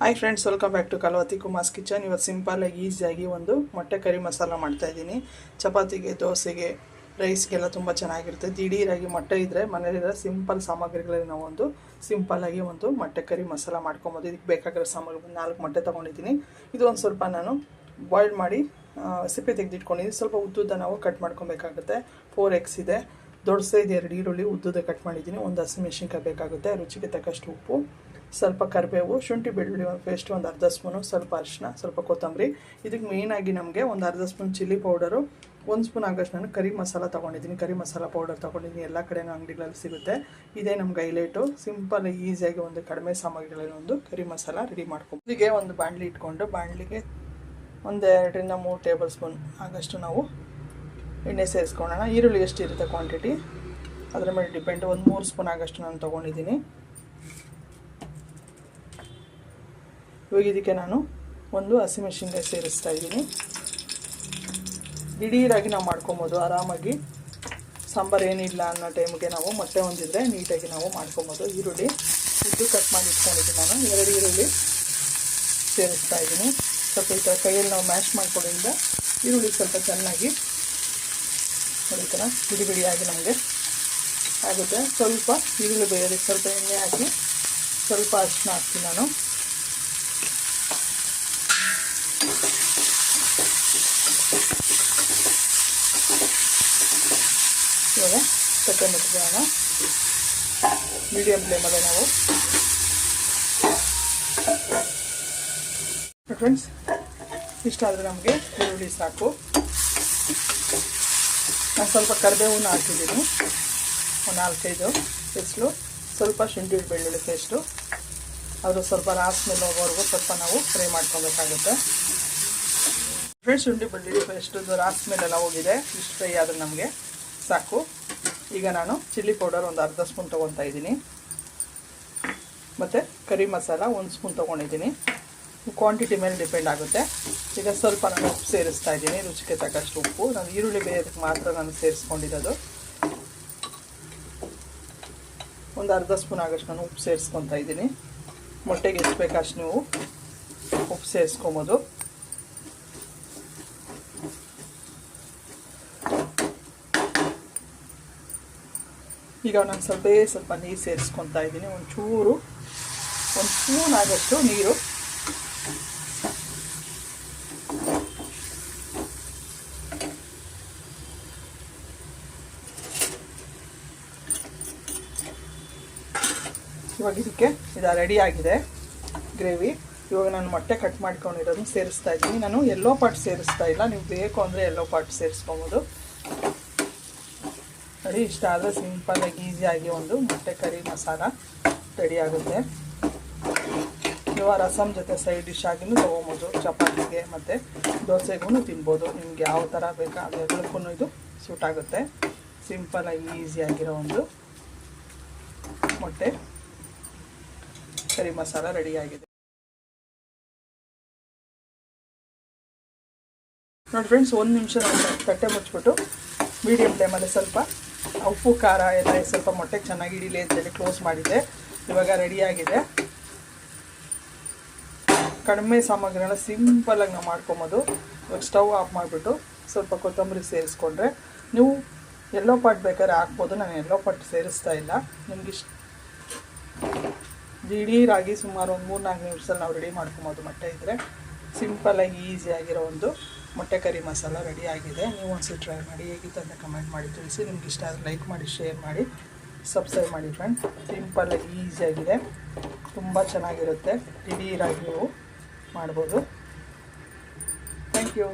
Hi friends welcome back to Kalavathi Kumar's kitchen ಇವತ್ತು ಸಿಂಪಲ್ಲಾಗಿ ಈಸಿಯಾಗಿ ಒಂದು ಮೊಟ್ಟೆ ಕರಿ ಮಸಾಲ ಮಾಡ್ತಾಯಿದ್ದೀನಿ ಚಪಾತಿಗೆ, ದೋಸೆಗೆ ರೈಸ್ಗೆಲ್ಲ ತುಂಬ ಚೆನ್ನಾಗಿರುತ್ತೆ. ದಿಢೀರಾಗಿ ಮೊಟ್ಟೆ ಇದ್ದರೆ ಮನೇಲಿರೋ ಸಿಂಪಲ್ ಸಾಮಗ್ರಿಗಳಲ್ಲಿ ನಾವು ಒಂದು ಸಿಂಪಲ್ಲಾಗಿ ಒಂದು ಮೊಟ್ಟೆ ಕರಿ ಮಸಾಲ ಮಾಡ್ಕೊಬೋದು. ಇದಕ್ಕೆ ಬೇಕಾಗಿರೋ ಸಾಮಗ್ರಿ ನಾಲ್ಕು ಮೊಟ್ಟೆ ತೊಗೊಂಡಿದ್ದೀನಿ. ಇದು ಒಂದು ಸ್ವಲ್ಪ ನಾನು ಬಾಯ್ಲ್ ಮಾಡಿ ಸಿಪ್ಪೆ ತೆಗೆದಿಟ್ಕೊಂಡಿದ್ದೀನಿ. ಸ್ವಲ್ಪ ಉದ್ದುದ್ದ ನಾವು ಕಟ್ ಮಾಡ್ಕೊಬೇಕಾಗುತ್ತೆ. ಫೋರ್ ಎಕ್ಸ್ ಇದೆ. ದೊಡ್ಡ ಸೈಜ್ ಎರಡು ಈರುಳ್ಳಿ ಉದ್ದುದ ಕಟ್ ಮಾಡಿದ್ದೀನಿ. ಒಂದು ಹಸಿಮೆಣ್ಸಿನ್ಕಾಯಿ ಬೇಕಾಗುತ್ತೆ. ರುಚಿಗೆ ತಕ್ಕಷ್ಟು ಉಪ್ಪು. ಸ್ವಲ್ಪ ಕರಿಬೇವು, ಶುಂಠಿ ಬೆಳ್ಳುಳ್ಳಿ ಒಂದು ಪೇಸ್ಟ್ ಒಂದು ಅರ್ಧ ಸ್ಪೂನು, ಸ್ವಲ್ಪ ಅರಿಶಿನ ಸ್ವಲ್ಪ ಕೊತ್ತಂಬರಿ. ಇದಕ್ಕೆ ಮೇಯ್ನಾಗಿ ನಮಗೆ ಒಂದು ಅರ್ಧ ಸ್ಪೂನ್ ಚಿಲ್ಲಿ ಪೌಡರು ಒಂದು ಸ್ಪೂನ್ ಆಗಷ್ಟು ನಾನು ಕರಿ ಮಸಾಲ ತೊಗೊಂಡಿದ್ದೀನಿ. ಕರಿ ಮಸಾಲ ಪೌಡರ್ ತೊಗೊಂಡಿದ್ದೀನಿ. ಎಲ್ಲ ಕಡೆನೂ ಅಂಗಡಿಗಳಲ್ಲಿ ಸಿಗುತ್ತೆ. ಇದೇ ನಮ್ಗೆ ಹೈಲೈಟು. ಸಿಂಪಲ್ ಈಸಿಯಾಗಿ ಒಂದು ಕಡಿಮೆ ಸಾಮಗ್ರಿಗಳಲ್ಲಿ ಒಂದು ಕರಿ ಮಸಾಲ ರೆಡಿ ಮಾಡ್ಕೊಂಡು ಹೀಗೆ ಒಂದು ಬಾಣಲಿ ಇಟ್ಕೊಂಡು, ಬಾಣಲಿಗೆ ಒಂದು ಎರಡರಿಂದ ಮೂರು ಟೇಬಲ್ ಸ್ಪೂನ್ ಆಗಷ್ಟು ನಾವು ಎಣ್ಣೆ ಸೇರಿಸ್ಕೊಳ್ಳೋಣ. ಈರುಳ್ಳಿ ಎಷ್ಟಿರುತ್ತೆ ಕ್ವಾಂಟಿಟಿ ಅದರ ಮೇಲೆ ಡಿಪೆಂಡ್ ಒಂದು ಮೂರು ಸ್ಪೂನ್ ಆಗಷ್ಟು ನಾನು ತೊಗೊಂಡಿದ್ದೀನಿ. ಇವಾಗ ಇದಕ್ಕೆ ನಾನು ಒಂದು ಹಸಿಮೆಣಸಿನ್ಕಾಯಿ ಸೇರಿಸ್ತಾ ಇದ್ದೀನಿ. ದಿಢೀರಾಗಿ ನಾವು ಮಾಡ್ಕೊಬೋದು. ಆರಾಮಾಗಿ ಸಾಂಬಾರು ಏನಿಲ್ಲ ಅನ್ನೋ ಟೈಮ್ಗೆ ನಾವು ಮೊಟ್ಟೆ ಹೊಂದಿದ್ರೆ ನೀಟಾಗಿ ನಾವು ಮಾಡ್ಕೊಬೋದು. ಈರುಳ್ಳಿ ಉದ್ದು ಕಟ್ ಮಾಡಿ ಇಟ್ಕೊಂಡಿದ್ದೀನಿ ನಾನು. ಎರಡು ಈರುಳ್ಳಿ ಸೇರಿಸ್ತಾ ಇದ್ದೀನಿ. ಸ್ವಲ್ಪ ಈ ಥರ ಕೈಯಲ್ಲಿ ನಾವು ಮ್ಯಾಶ್ ಮಾಡ್ಕೊಳ್ಳೋದ್ರಿಂದ ಈರುಳ್ಳಿ ಸ್ವಲ್ಪ ಚೆನ್ನಾಗಿ ನೋಡಿ ಥರ ಬಿಡಿ ಬಿಡಿಯಾಗಿ ನಮಗೆ ಆಗುತ್ತೆ. ಸ್ವಲ್ಪ ಈರುಳ್ಳಿ ಬೇಯೋದಕ್ಕೆ ಸ್ವಲ್ಪ ಎಣ್ಣೆ ಹಾಕಿ ಸ್ವಲ್ಪ ಅರಿಶಿನ ಹಾಕ್ತೀನಿ ನಾನು. ಇವಾಗ ತಟ್ಟೆ ಮುಚ್ಚಿಡೋಣ ಮೀಡಿಯಮ್ ಫ್ಲೇಮಲ್ಲೇ ನಾವು. ಫ್ರೆಂಡ್ಸ್ ಇಷ್ಟ ಆದರೆ ನಮಗೆ ಈರುಳ್ಳಿ ಸಾಕು. ನಾನು ಸ್ವಲ್ಪ ಕರಿಬೇವನ್ನ ಹಾಕಿದ್ದೀನಿ. ಒಂದು ನಾಲ್ಕೈದು ಬಿಸಿಲು, ಸ್ವಲ್ಪ ಶುಂಠಿ ಬೆಳ್ಳುಳ್ಳಿ ಪೇಸ್ಟು ಅದು ಸ್ವಲ್ಪ ರಾಸ್ ಮೇಲೆ ಹೋಗೋವರೆಗೂ ಸ್ವಲ್ಪ ನಾವು ಫ್ರೈ ಮಾಡ್ಕೊಬೇಕಾಗುತ್ತೆ. ಫ್ರೆಂಡ್ಸ್ ಶುಂಠಿ ಬೆಳ್ಳುಳ್ಳಿ ಪೇಸ್ಟು ರಾಸ್ ಮೇಲೆಲ್ಲ ಹೋಗಿದೆ. ಇಷ್ಟು ಫ್ರೈ ಆದರೆ ನಮಗೆ ಸಾಕು. ಈಗ ನಾನು ಚಿಲ್ಲಿ ಪೌಡರ್ ಒಂದು ಅರ್ಧ ಸ್ಪೂನ್ ತೊಗೊತಾ ಇದ್ದೀನಿ. ಮತ್ತು ಕರಿ ಮಸಾಲ ಒಂದು ಸ್ಪೂನ್ ತೊಗೊಂಡಿದ್ದೀನಿ. ಕ್ವಾಂಟಿಟಿ ಮೇಲೆ ಡಿಪೆಂಡ್ ಆಗುತ್ತೆ. ಈಗ ಸ್ವಲ್ಪ ನಾನು ಉಪ್ಪು ಸೇರಿಸ್ತಾ ಇದ್ದೀನಿ, ರುಚಿಗೆ ತಕ್ಕಷ್ಟು ಉಪ್ಪು. ನಾನು ಈರುಳ್ಳಿ ಬೇಯೋದಕ್ಕೆ ಮಾತ್ರ ನಾನು ಸೇರಿಸ್ಕೊಂಡಿರೋದು. ಒಂದು ಅರ್ಧ ಸ್ಪೂನ್ ಆಗೋಷ್ಟು ನಾನು ಉಪ್ಪು ಸೇರಿಸ್ಕೊತಾ ಇದ್ದೀನಿ. ಮೊಟ್ಟೆಗೆ ಎಷ್ಟು ಬೇಕಷ್ಟು ನೀವು ಉಪ್ಪು ಸೇರಿಸ್ಕೊಬೋದು. ಈಗ ನಾನು ಸ್ವಲ್ಪ ಸ್ವಲ್ಪ ನೀರು ಸೇರಿಸ್ಕೊತಾ ಇದ್ದೀನಿ. ಒಂಚೂರು ಒಂದು ಸ್ಪೂನ್ ನೀರು. ಇವಾಗ ಇದಕ್ಕೆ ಇದು ರೆಡಿ ಆಗಿದೆ ಗ್ರೇವಿ. ಇವಾಗ ನಾನು ಮೊಟ್ಟೆ ಕಟ್ ಮಾಡ್ಕೊಂಡಿರೋದನ್ನ ಸೇರಿಸ್ತಾ ಇದ್ದೀನಿ. ನಾನು ಎಲ್ಲೋ ಪಾಟ್ ಸೇರಿಸ್ತಾ ಇಲ್ಲ. ನೀವು ಬೇಕು ಅಂದರೆ ಎಲ್ಲೋ ಪಾಟ್ ಸೇರಿಸ್ಕೊಬೋದು. ನೋಡಿ ಇಷ್ಟ ಆದರೆ ಸಿಂಪಲ್ಲಾಗಿ ಈಸಿಯಾಗಿ ಒಂದು ಮೊಟ್ಟೆ ಕರಿ ಮಸಾಲ ರೆಡಿ ಆಗುತ್ತೆ. ನೀವು ರಸಮ್ ಜೊತೆ ಸೈಡ್ ಡಿಶ್ ಆಗಿನೂ ತೊಗೊಬೋದು. ಚಪಾತಿಗೆ ಮತ್ತು ದೋಸೆಗೂ ತಿನ್ಬೋದು. ನಿಮ್ಗೆ ಯಾವ ಥರ ಬೇಕಾ ಅದೆಲ್ಲಕ್ಕೂ ಇದು ಸೂಟ್ ಆಗುತ್ತೆ. ಸಿಂಪಲಾಗಿ ಈಸಿಯಾಗಿರೋ ಒಂದು ಮೊಟ್ಟೆ ಕರಿ ಮಸಾಲ ರೆಡಿಯಾಗಿದೆ ನೋಡಿ ಫ್ರೆಂಡ್ಸ್ ಒಂದು ನಿಮಿಷ ತಟ್ಟೆ ಮುಚ್ಚಿಬಿಟ್ಟು ಮೀಡಿಯಮ್ ಟೈಮಲ್ಲಿ ಸ್ವಲ್ಪ ಉಪ್ಪು, ಖಾರ ಎಲ್ಲ ಸ್ವಲ್ಪ ಮೊಟ್ಟೆ ಚೆನ್ನಾಗಿ ಹಿಡಿಲಿ ಅಂತೇಳಿ ಕ್ಲೋಸ್ ಮಾಡಿದೆ. ಇವಾಗ ರೆಡಿಯಾಗಿದೆ ಕಡಿಮೆ ಸಾಮಗ್ರಿನ ಸಿಂಪಲಾಗಿ ನಾವು ಮಾಡ್ಕೊಬೋದು. ಇವಾಗ ಸ್ಟವ್ ಆಫ್ ಮಾಡಿಬಿಟ್ಟು ಸ್ವಲ್ಪ ಕೊತ್ತಂಬರಿ ಸೇರಿಸ್ಕೊಂಡ್ರೆ. ನೀವು ಎಲ್ಲೋ ಪಾಟ್ ಬೇಕಾದ್ರೆ ಹಾಕ್ಬೋದು. ನಾನು ಎಲ್ಲೋ ಪಾಟ್ ಸೇರಿಸ್ತಾ ಇಲ್ಲ. ನಿಮ್ಗೆ ಇಷ್ಟ. ದಿಢೀರಾಗಿ ಸುಮಾರು ಒಂದು ಮೂರು ನಾಲ್ಕು ನಿಮಿಷದಲ್ಲಿ ನಾವು ರೆಡಿ ಮಾಡ್ಕೊಬೋದು ಮೊಟ್ಟೆ ಇದ್ದರೆ ಸಿಂಪಲಾಗಿ ಈಸಿಯಾಗಿರೋ ಒಂದು ಮೊಟ್ಟೆ ಕರಿ ಮಸಾಲ ರೆಡಿ ಆಗಿದೆ. ನೀವು ಒಂದ್ಸಲ ಟ್ರೈ ಮಾಡಿ ಹೇಗಿತ್ತು ಅಂತ ಕಮೆಂಟ್ ಮಾಡಿ ತಿಳಿಸಿ. ನಿಮ್ಗೆ ಇಷ್ಟ ಆದರೆ ಲೈಕ್ ಮಾಡಿ ಶೇರ್ ಮಾಡಿ ಸಬ್ಸ್ಕ್ರೈಬ್ ಮಾಡಿ ಫ್ರೆಂಡ್ ಸಿಂಪಲ್ಲಾಗಿ ಈಸಿಯಾಗಿದೆ ತುಂಬ ಚೆನ್ನಾಗಿರುತ್ತೆ. ದಿಢೀರಾಗಿ ನೀವು ಮಾಡ್ಬೋದು. Thank you